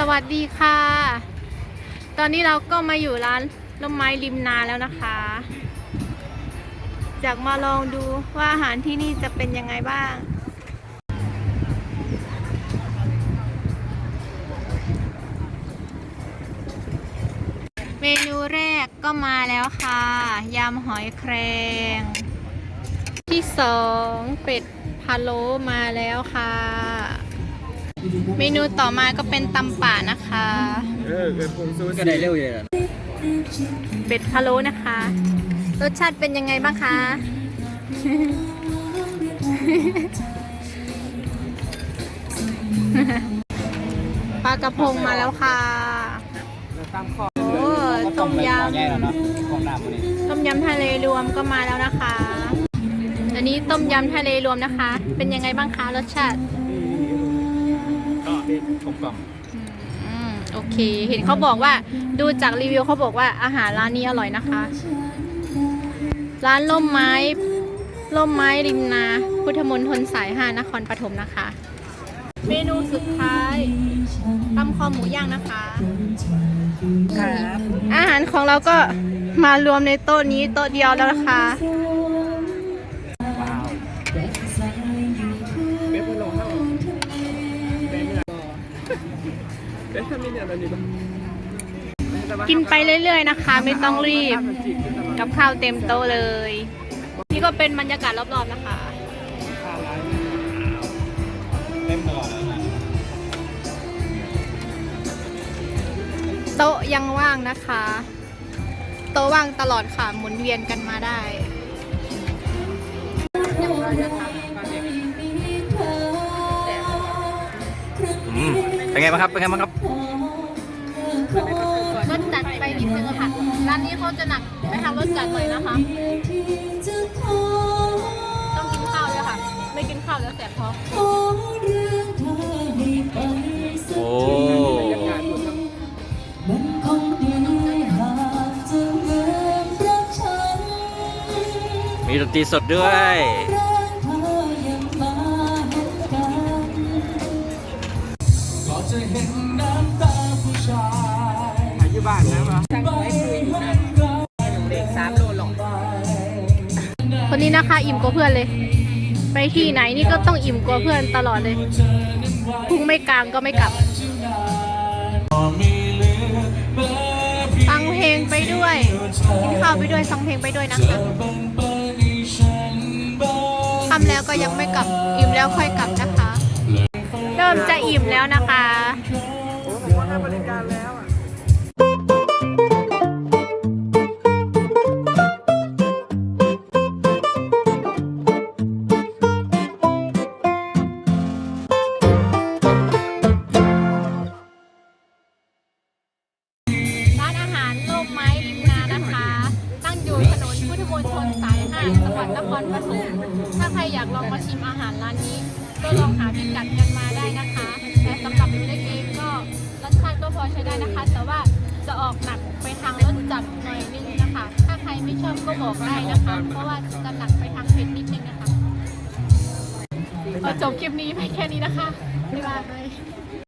สวัสดีค่ะ ตอนนี้เราก็มาอยู่ร้านล่มไม้ริมนาแล้วนะคะอยากมาลองดูว่าอาหารที่นี่จะเป็นยังไงบ้าง เมนูแรกก็มาแล้วค่ะ ยำหอยแครงที่สองเป็ดพะโล้มาแล้วค่ะ เมนูต่อมาก็เป็นตำป่านะคะ เออเกิดผมซูก็ได้เร็วอยู่แล้วเป็ดพะโล้นะคะ รสชาติเป็นยังไงบ้างคะปลากระพงมาแล้วค่ะตามข้อโอ้ต้มยแย่แล้วเนาะของน้ำมันนี่ำต้มยำทะเลรวมก็มาแล้วนะคะ อันนี้ต้มยำทะเลรวมนะคะ เป็นยังไงบ้างคะรสชาติ ก็เป็นกลมกล่อมอืมโอเค เห็นเขาบอกว่าดูจากรีวิวเขาบอกว่าอาหารร้านนี้อร่อยนะคะ ร้านล่มไม้ล่มไม้ริมนา พุทธมณฑลสายห้านครปฐมนะคะ เมนูสุดท้ายตำคอหมูย่างนะคะ ครับ อาหารของเราก็มารวมในโต๊ะนี้โต๊ะเดียวแล้วนะคะ กินไปเรื่อยๆนะคะ ไม่ต้องรีบ กับข้าวเต็มโต๊ะเลย นี่ก็เป็นบรรยากาศรอบๆนะคะ เต็มตลอดโต๊ะยังว่างนะคะ โต๊ะว่างตลอดค่ะหมุนเวียนกันมาได้อื เป็นไงบ้างครับ เป็นไงบ้างครับ รสจัดไปนิดนึงค่ะ ร้านนี้เขาจะหนักไปทางรสจัดหน่อยนะคะ ต้องกินข้าวด้วยค่ะ ไม่กินข้าวแล้วแสบท้องโอ้มีดนตรีสดด้วย คนนี้นะคะ อิ่มกว่าเพื่อนเลย ไปที่ไหนนี่ก็ต้องอิ่มกว่าเพื่อนตลอดเลยพุงไม่กลางก็ไม่กลับฟังเพลงไปด้วยกินข้าวไปด้วยฟังเพลงไปด้วยนะคะทำแล้วก็ยังไม่กลับอิ่มแล้วค่อยกลับนะคะ เริ่มจะอิ่มแล้วนะคะโอ้ผมว่าให้บริการแล้ว วัดนครปฐมถ้าใครอยากลองมาชิมอาหารร้านนี้ ก็ลองหาพิกัดกันมาได้นะคะแต่สำหรับหนูเล็กเองก็รสชาติก็พอใช้ได้นะคะ แต่ว่าจะออกหนักไปทางรสจัดหน่อยนึงนะคะ ถ้าใครไม่ชอบก็บอกได้นะคะ เพราะว่าจะหนักไปทางเผ็ดนิดนึงนะคะก็จบคลิปนี้ไปแค่นี้นะคะบ๊ายบาย